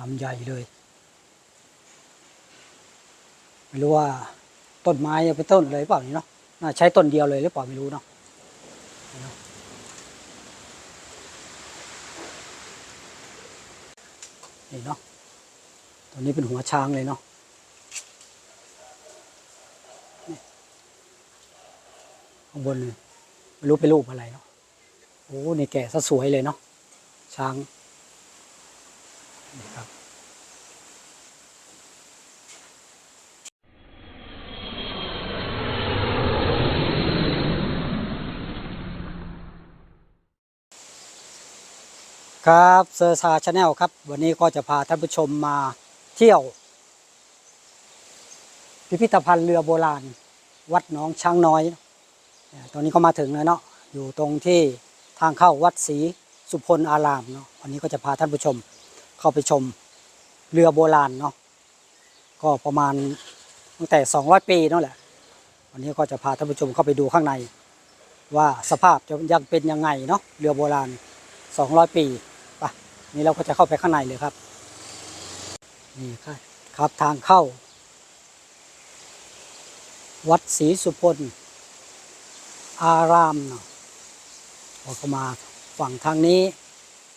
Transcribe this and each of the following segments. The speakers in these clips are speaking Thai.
ลำใหญ่เลย ไม่รู้ว่าต้นไม้เอาไปต้นเลยเปล่านี่เนาะน่าใช้ต้นเดียวเลยหรือเปล่าไม่รู้เนาะนี่เนาะตอนนี้เป็นหัวช้างเลยเนาะข้างบนนี่ไม่รู้เป็นรูปอะไรเนาะโอ้นี่แก่ซะสวยเลยเนาะช้าง นี่ครับครับเซอร์ซาชาแนลครับ วันนี้ก็จะพาท่านผู้ชมมาเที่ยว พิพิธภัณฑ์เรือโบราณ วัดหนองช้างน้อยเนี่ยตอนนี้ก็มาถึงแล้วเนาะอยู่ตรงที่ทางเข้าวัดศรีสุพลอารามเนาะวันนี้ก็จะพาท่านผู้ชม เข้าไปชมเรือโบราณเนาะก็ประมาณตั้งแต่ 200 ปีนั่นแหละ วันนี้ก็จะพาท่านผู้ชมเข้าไปดูข้างใน ว่าสภาพจะยังเป็นยังไงเนาะเรือโบราณ 200 ปีไปะนี่เราก็จะเข้าไปข้างในเลยครับ นี่ครับครับทางเข้า วัดศรีสุพลอารามเนาะเราก็มาฝั่งทางนี้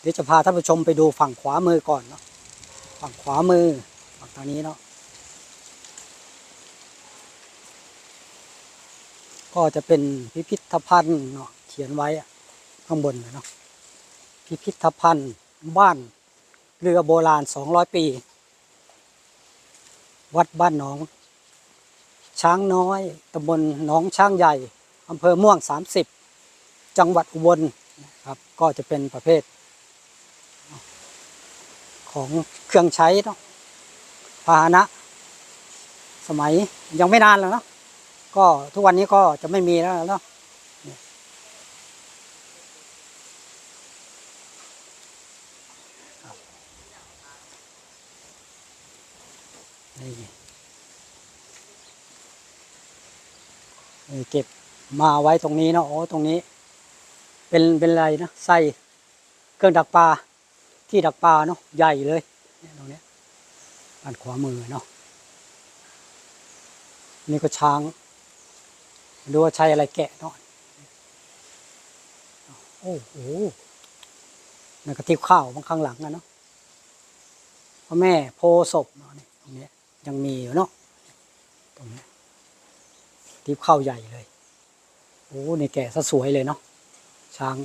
เดี๋ยวจะพาท่านผู้ชมไปดูฝั่งขวามือก่อนเนาะฝั่งขวามือฝั่งทางนี้เนาะก็จะเป็นพิพิธภัณฑ์เนาะเขียนไว้ข้างบนเลยเนาะพิพิธภัณฑ์บ้านเรือโบราณ 200 ปี วัดบ้านหนอง ช้างน้อยตำบลหนองช้างใหญ่อำเภอม่วง 30 จังหวัดอุบลนะครับก็จะเป็นประเภท ของเครื่องใช้เนาะพาหนะ สมัยยังไม่นานแล้วเนาะก็ทุกวันนี้ก็จะไม่มีแล้วเนาะเก็บมาไว้ตรงนี้เนาะโอ้ตรงนี้ เป็นเป็นอะไรนะใส่เครื่องดักปลา ที่ดักปลาเนาะใหญ่เลยเนี่ยตรงนี้ด้านขวามือเนาะนี่ก็ช้างไม่รู้ว่าใช้อะไรแกะเนาะโอ้โหนั่นก็ทิพข้าวบางข้างหลังนะเนาะพระแม่โพศพเนาะนี่ตรงนี้ยังมีอยู่เนาะตรงนี้ทิพข้าวใหญ่เลยโอ้นี่แก่ซะสวยเลยเนาะช้าง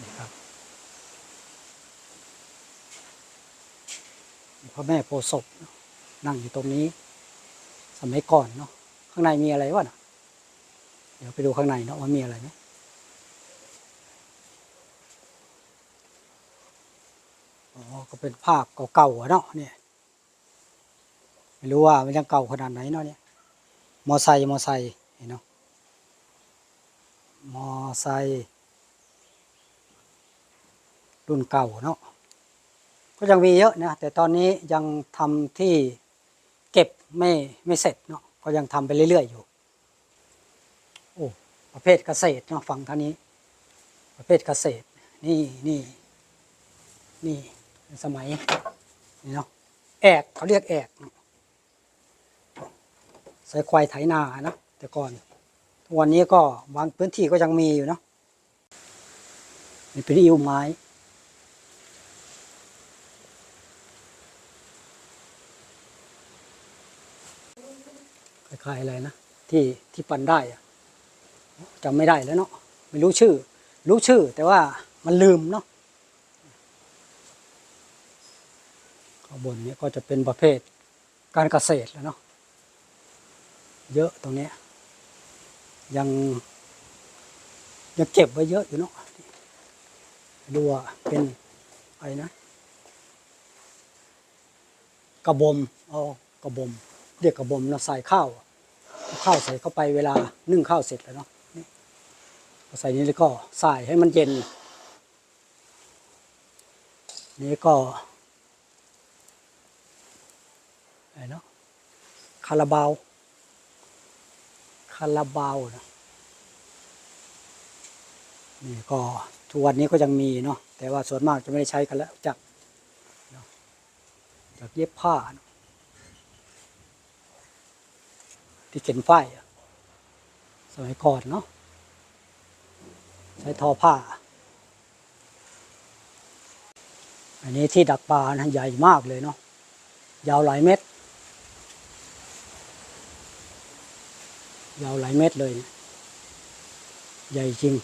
นี่ครับ พ่อแม่โพศพนั่งอยู่ตรงนี้ สมัยก่อนเนาะข้างในมีอะไรวะน่ะเดี๋ยวไปดูข้างในเนาะว่ามีอะไรไหมอ๋อก็เป็นภาพเก่าๆเนาะเนี่ยไม่รู้ว่ามันยังเก่าขนาดไหนเนาะเนี่ยมอไซค์มอไซค์เห็นเนาะมอไซค์รุ่นเก่าเนาะ ก็ยังมีเยอะนะแต่ตอนนี้ยังทำที่เก็บไม่ไม่เสร็จเนาะก็ยังทำไปเรื่อยๆอยู่โอ้ประเภทเกษตรเนาะฝั่งท่านี้ ประเภทเกษตรนี่นี่นี่สมัยนี่เนาะแอกเขาเรียกแอกใส่ควายไถนานะแต่ก่อนวันนี้ก็บางพื้นที่ก็ยังมีอยู่เนาะนี่เป็นอิวไม้ คล้ายอะไรนะที่ที่ปั่นได้จำไม่ได้แล้วเนาะไม่รู้ชื่อ รู้ชื่อแต่ว่ามันลืมเนาะข้างบนนี้ก็จะเป็นประเภทการเกษตรแล้วเนาะเยอะตรงนี้ยังยังเก็บไว้เยอะอยู่เนาะดูว่าเป็นอะไรนะ กระบมเอากระบมเรียกกระบมนะใส่ข้าว ข้าวใส่เข้าไปเวลานึ่งข้าวเสร็จแล้วเนาะนี่เอาใส่นี้แล้วก็ใส่ให้มันเย็น นี่ก็อะไรเนาะคาราบาวคาราบาวนะนี่ก็ทุกวันนี้ก็ยังมีเนาะแต่ว่าส่วนมากจะไม่ได้ใช้กันแล้วจากจากเย็บผ้าเนะ ที่เข็นฝ้ายอะสมัยก่อนเนาะใช้ทอผ้า อันนี้ที่ดักปลานะใหญ่มากเลยเนาะยาวหลายเมตร ยาวหลายเมตรเลย ใหญ่จริง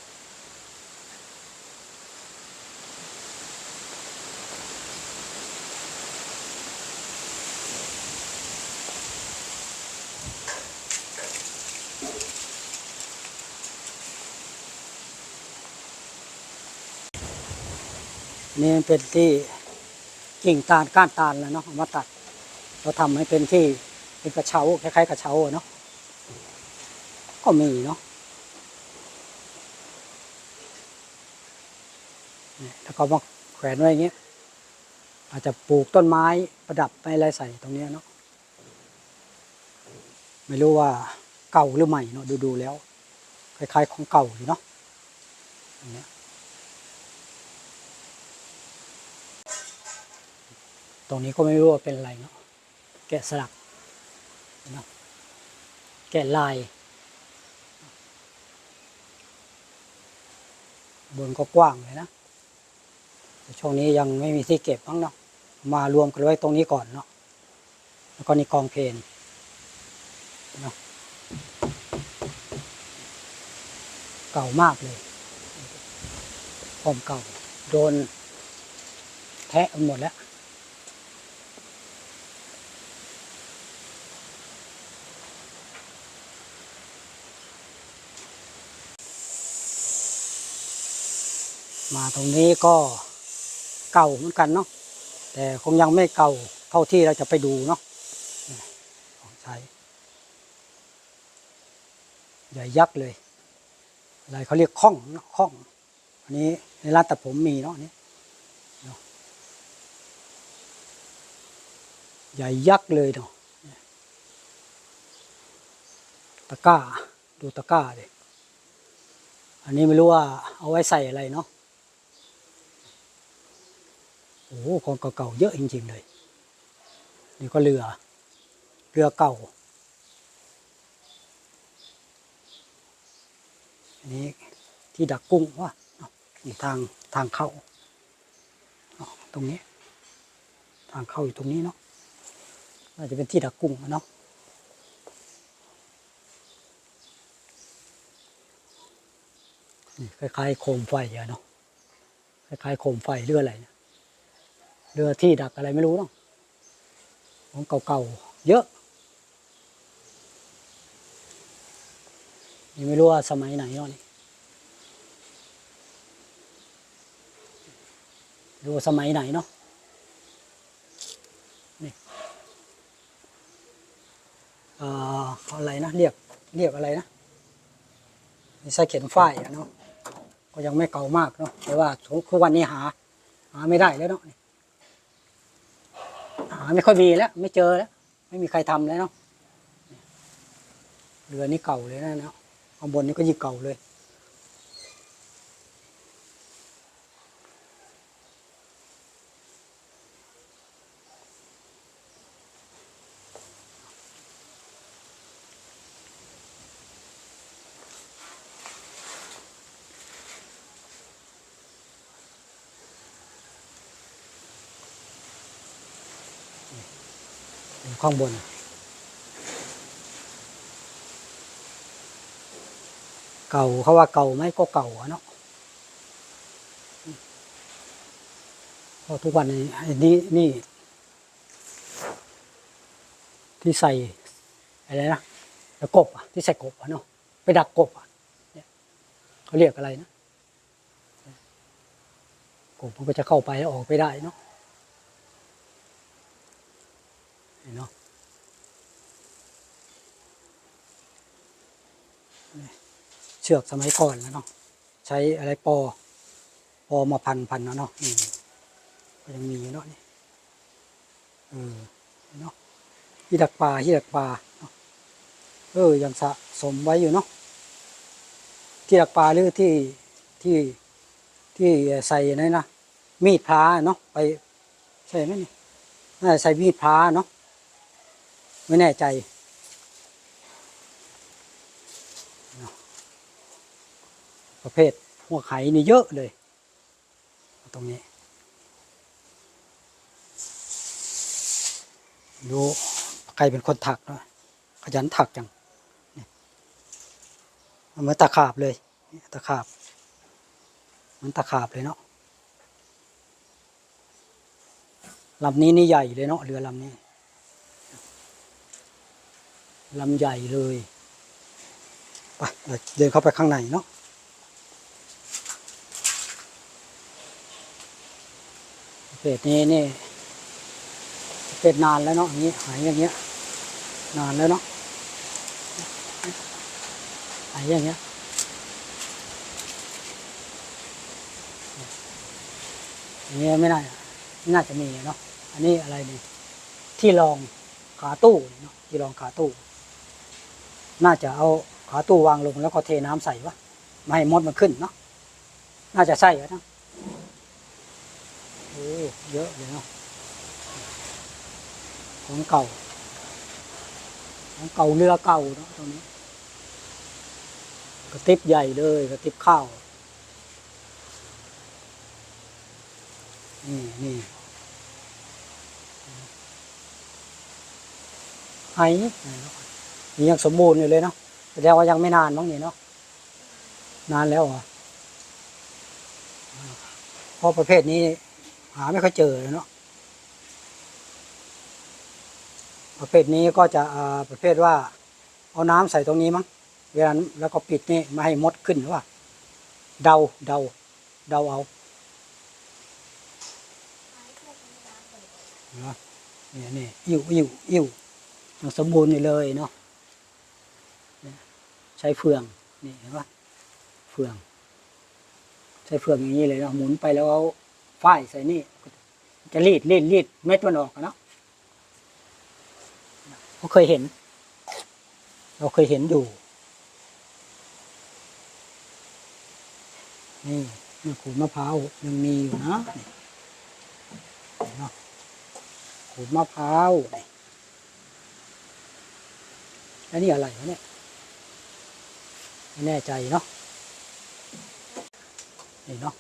นี่มันเป็นที่กิ่งตาลก้านตาลแล้วเนาะเอามาตัด เราทำให้เป็นที่เป็นกระเช้าคล้ายๆกระเช้าเนาะก็มีเนาะแล้วก็มาแขวนไว้อย่างเงี้ยอาจจะปลูกต้นไม้ประดับไปอะไรใส่ตรงเนี้ยเนาะไม่รู้ว่าเก่าหรือใหม่เนาะดูๆแล้ว คล้ายๆของเก่าอยู่เนาะอย่างเงี้ย ตรงนี้ก็ไม่รู้ว่าเป็นอะไรเนาะแกะสลักเนาะแกะลาย บนก็กว้างเลยนะแต่ช่วงนี้ยังไม่มีที่เก็บบ้างเนาะมารวมกันไว้ตรงนี้ก่อนเนาะแล้วก็นี่กองเพลนเนาะเก่ามากเลยความเก่า โดนแทะหมดแล้ว มาตรงนี้ก็เก่าเหมือนกันเนาะแต่คงยังไม่เก่าเท่าที่เราจะไปดูเนาะของใช้ใหญ่ยักษ์เลยอะไรเขาเรียกข้องนะข้อง อันนี้ในร้านตัดผมมีเนาะนี้ใหญ่ยักษ์เลยเนาะตะก้า ดูตะก้าดิอันนี้ไม่รู้ว่าเอาไว้ใส่อะไรเนาะ โอ้โหของเก่าๆเยอะจริงๆเลย นี่ก็เรือ เรือเก่า อันนี้ที่ดักกุ้งว่านี่ทางทางเข้า ตรงนี้ ทางเข้าอยู่ตรงนี้เนาะ น่าจะเป็นที่ดักกุ้งอะเนาะคล้ายๆโคมไฟอะเนาะคล้ายๆโคมไฟเรืออะไรนี่ย เรือที่ดักอะไรไม่รู้เนาะของเก่าๆเยอะนี่ไม่รู้ว่าสมัยไหนเนาะนี่ไม่รู้ว่าสมัยไหนเนาะนี่เอ่ออะไรนะเรียกเรียกอะไรนะนี่ใส่เขียนฝ้ายเนาะก็ยังไม่เก่ามากเนาะแต่ว่าคือวันนี้หา หาไม่ได้แล้วเนาะ ไม่ค่อยมีแล้ว ไม่เจอแล้ว ไม่มีใครทำแล้วเนาะเรือนี่เก่าเลยนะเนาะข้างบนนี่ก็ยิ่งเก่าเลย ข้างบน เก่าเขาว่าเก่าไหมก็เก่าเนาะเพราะทุกวันนี้นี่นี่ที่ใส่อะไรนะแล้วกบอะที่ใส่กบอะเนาะไปดักกบอะเนี่ยเขาเรียกอะไรนะกบมันก็จะเข้าไปออกไปได้เนาะ เห็ นเนาะเชือกสมัยก่อนแล้วเนาะใช้อะไรปอปอมาพันพันเนาะเนาะนี่ก็ยังมีอยู่เนาะนี่เออเนาะที่ดักปลาที่ดักปลาเออยังสะสมไว้อยู่เนาะที่ดักปลาหรือที่ที่ที่ใส่นั่นนะมีดพลาเนาะไปใช่ไหมนี่น่าใช้มีดพระเนาะ ไม่แน่ใจ ประเภทหัวไข่นี่เยอะเลย ตรงนี้ ดูใครเป็นคนถักเนาะขยันถักจังเหมือนตะขาบเลยตะขาบมือนตะขาบเลยเนาะลำนี้นี่ใหญ่เลยเนาะเรือลำนี้ ลำใหญ่เลยไปเดินเข้าไปข้างในเนาะประเภทนี้นี่ประเภทนานแล้วเนาะอย่างนี้หายอย่างเงี้ยนานแล้วเนาะหายอย่างเงี้ยอย่างเงี้ยไม่น่าไม่น่าจะมีเนาะอันนี้อะไรนี่ที่รองขาตู้เนาะที่รองขาตู้ น่าจะเอาขาตู้วางลงแล้วก็เทน้ำใส่วะไม่ให้มดมันขึ้นเนาะน่าจะใช่อะนะโอ้เยอะเลยเนาะของเก่าของเก่าเรือเก่าเนาะตรงนี้ กระติบใหญ่เลยกระติบข้าวนี่นี่ไอ้ นี่ยังสมบูรณ์อยู่เลยเนาะแสดงว่ายังไม่นานมั้งนี่เนาะนานแล้วเหรอเพราะประเภทนี้ หาไม่ค่อยเจอเลยเนาะประเภทนี้ก็จะประเภทว่า เอาน้ำใส่ตรงนี้มั้งเวลาแล้วก็ปิดนี่ไม่ให้มดขึ้นหรือว่า เดาเดาเดาเอาเนาะนี่นี่อิ่วอิ่วอิ่วยังสมบูรณ์อยู่เลยเนาะ ใช้เฟืองนี่เห็นปะเฟือง ใช้เฟืองอย่างนี้เลยเนาะหมุนไปแล้วเอาฝ้ายใส่นี่ จะรีดรีดรีดเม็ดมันออกเนาะเราเคยเห็น เราเคยเห็นอยู่ นี่นี่ขูดมะพร้าวยังมีอยู่นะนี่เนาะขูดมะพร้าวนี่แล้วนี่อะไรวะเนี่ย ไม่แน่ใจเนาะนี่เนาะ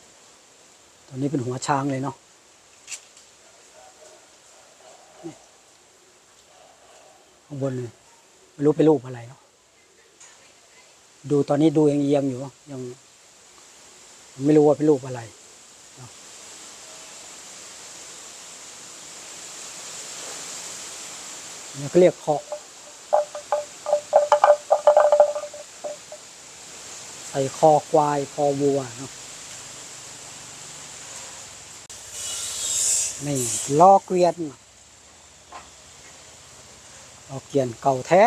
ตัวนี้เป็นหัวช้างเลยเนาะข้างบนเลยไม่รู้เป็นรูปอะไรเนาะดูตอนนี้ดูยังเอียงอยู่ยังไม่รู้ว่าเป็นรูปอะไรเนาะนี่เขาเรียกเคาะ ส่คอควายคอวัวเนาะนี่ล้อเกวียนเอเกวียนเก่าแท้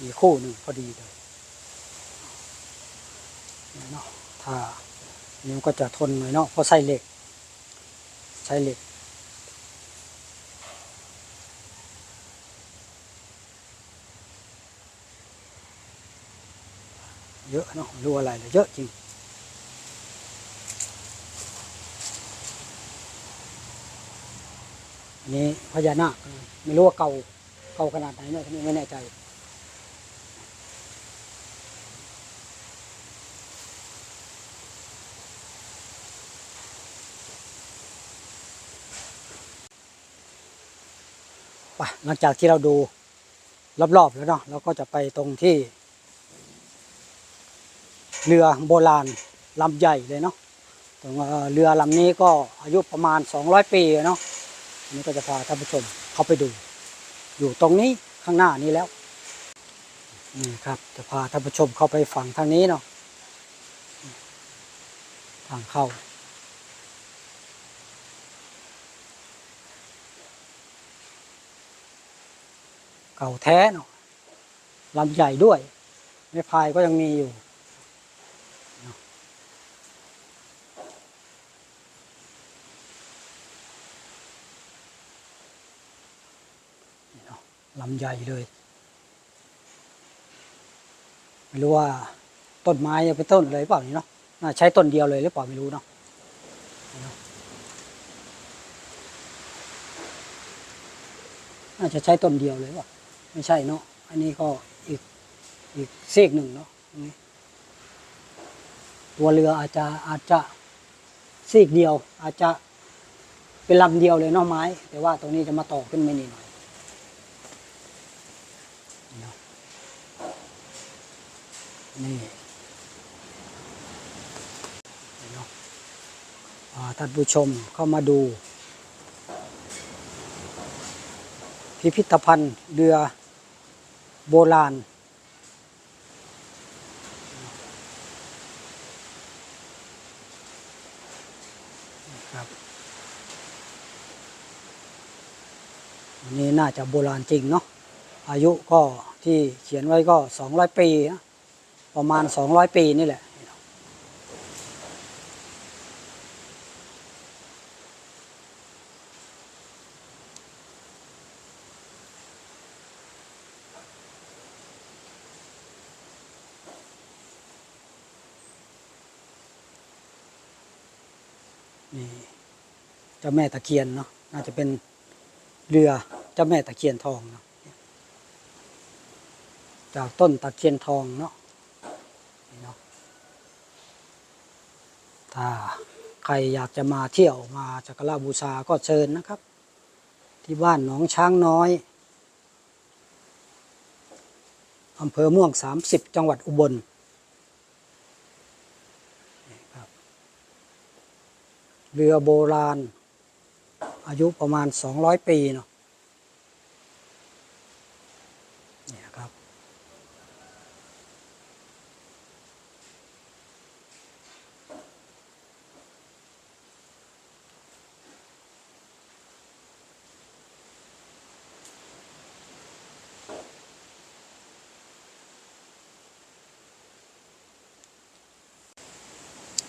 มีคู่หนึ่งพอดีเลยเนาะถ้านี่มันก็จะทนหน่อยเนาะเพราะใส่เหล็กใช้เหล็ก อะเนาะรูอะไรเยอะจริงอันนี้พญานาคไม่รู้ว่าเก่าเก่าขนาดไหนเนี่ยไม่แน่ใจหลังจากที่เราดูรอบๆแล้วเนาะเราก็จะไปตรงที่ เรือโบราณลำใหญ่เลยเนาะตรงเอ่อเรือลำนี้ก็อายุประมาณ 200 ปีเนาะอันนี้ก็จะพาท่านผู้ชมเข้าไปดู อยู่ตรงนี้ข้างหน้านี้แล้วนี่ครับ จะพาท่านผู้ชมเข้าไปฝั่งทางนี้เนาะทางเข้าเก่าแท้เนาะลำใหญ่ด้วยไม้พายก็ยังมีอยู่ ลำใหญ่เลย ไม่รู้ว่าต้นไม้จะเป็นต้นเลยเปล่านี่เนาะน่าใช้ต้นเดียวเลยหรือเปล่าไม่รู้เนาะอาจจะใช้ต้นเดียวเลยป่ะไม่ใช่เนาะอันนี้ก็อีกอีกเซกหนึ่งเนาะตัวเรืออาจจะอาจจะซีกเดียว อาจจะเป็นลำเดียวเลยเนาะไม้ แต่ว่าตรงนี้จะมาต่อขึ้นไม่นิด นี่เนาะท่านผู้ชมเข้ามาดู พิพิธภัณฑ์เรือโบราณ ครับอันนี้น่าจะโบราณจริงเนาะอายุก็ที่เขียนไว้ก็ 200 ปีนะ ประมาณ 200 ปีนี่แหละ นี่เจ้าแม่ตะเคียนเนาะ น่าจะเป็นเรือเจ้าแม่ตะเคียนทองเนาะ จากต้นตะเคียนทองเนาะ เนาะถ้าใครอยากจะมาเที่ยวมาจักรบูชาก็เชิญนะครับ ที่บ้านหนองช้างน้อยอำเภอม่วง 30 จังหวัดอุบลเรือโบราณ อายุประมาณ 200 ปีเนาะ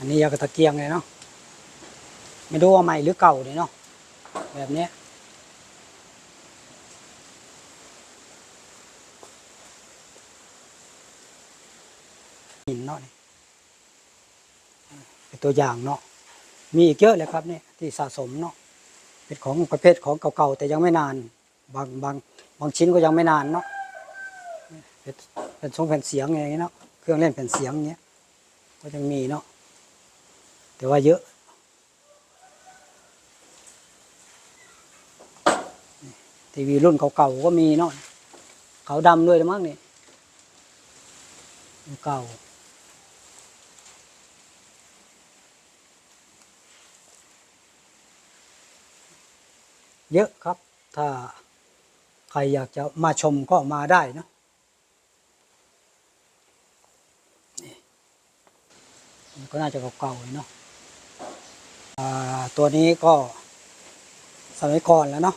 อันนี้ยากระตะเกียงเลยเนาะไม่รู้ว่าใหม่หรือเก่าเลยเนาะแบบนี้หินเนาะนี่เป็นตัวอย่างเนาะมีอีกเยอะเลยครับเนี่ยที่สะสมเนาะเป็นของประเภทของเก่าๆแต่ยังไม่นาน บางบางบางชิ้นก็ยังไม่นานเนาะเป็นเป็นทรงแผ่นเสียงอย่างเงี้ยเนาะเครื่องเล่นแผ่นเสียงเงี้ยก็ยังมีเนาะ แต่ว่าเยอะ ทีวีรุ่นเก่าๆก็มีเนาะขาวดำด้วยละมั้งนี่เก่าเยอะครับ ถ้าใครอยากจะมาชมก็มาได้นะก็น่าจะเก่าๆอยู่เนาะ ตัวนี้ก็สมัยก่อนแล้วเนาะ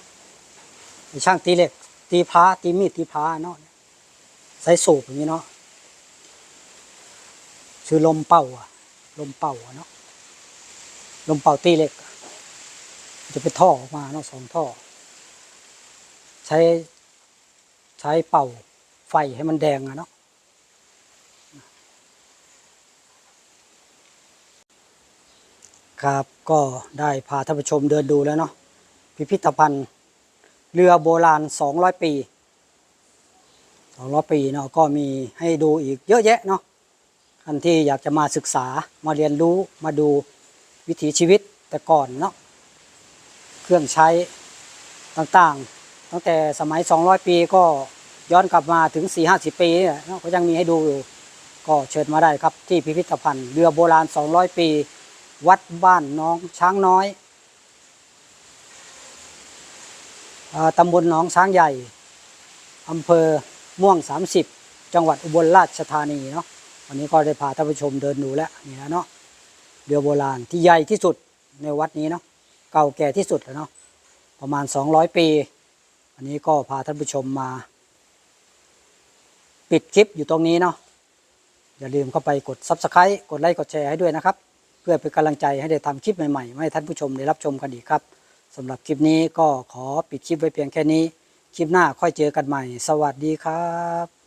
ช่างตีเหล็ก ตีพระตีมีดตีพระเนาะใส่สูบอย่างนี้เนาะชื่อลมเป่าอะลมเป่าอะเนาะลมเป่าตีเหล็ก จะเป็นท่อออกมาเนาะสองท่อ ใช้ใช้เป่าไฟให้มันแดงอะเนาะ ครับก็ได้พาท่านผู้ชมเดินดูแล้วเนาะพิพิธภัณฑ์เรือโบราณ 200 ปี 200 ปีเนาะก็มีให้ดูอีกเยอะแยะเนาะท่านที่อยากจะมาศึกษามาเรียนรู้มาดูวิถีชีวิตแต่ก่อนเนาะเครื่องใช้ต่างๆ ตั้งแต่สมัย 200 ปีก็ย้อนกลับมาถึง 4-50 ปีเนี่ยเนาะก็ยังมีให้ดูอยู่ก็เชิญมาได้ครับที่พิพิธภัณฑ์เรือโบราณ 200 ปี วัดบ้านน้องช้างน้อยตำบลหนองช้างใหญ่อำเภอม่วง 30 จังหวัดอุบลราชธานีเนาะวันนี้ก็ได้พาท่านผู้ชมเดินดูแล้วนี่นะเนาะเรือโบราณที่ใหญ่ที่สุดในวัดนี้เนาะเก่าแก่ที่สุดแล้วเนาะประมาณ 200 ปีวันนี้ก็พาท่านผู้ชมมา ปิดคลิปอยู่ตรงนี้เนาะอย่าลืมเข้าไปกด Subscribe กดไลค์กดแชร์ให้ด้วยนะครับ เพื่อเป็นกำลังใจให้ได้ทำคลิปใหม่ๆให้ท่านผู้ชมได้รับชมกันอีกครับสำหรับคลิปนี้ก็ขอปิดคลิปไว้เพียงแค่นี้ คลิปหน้าค่อยเจอกันใหม่ สวัสดีครับ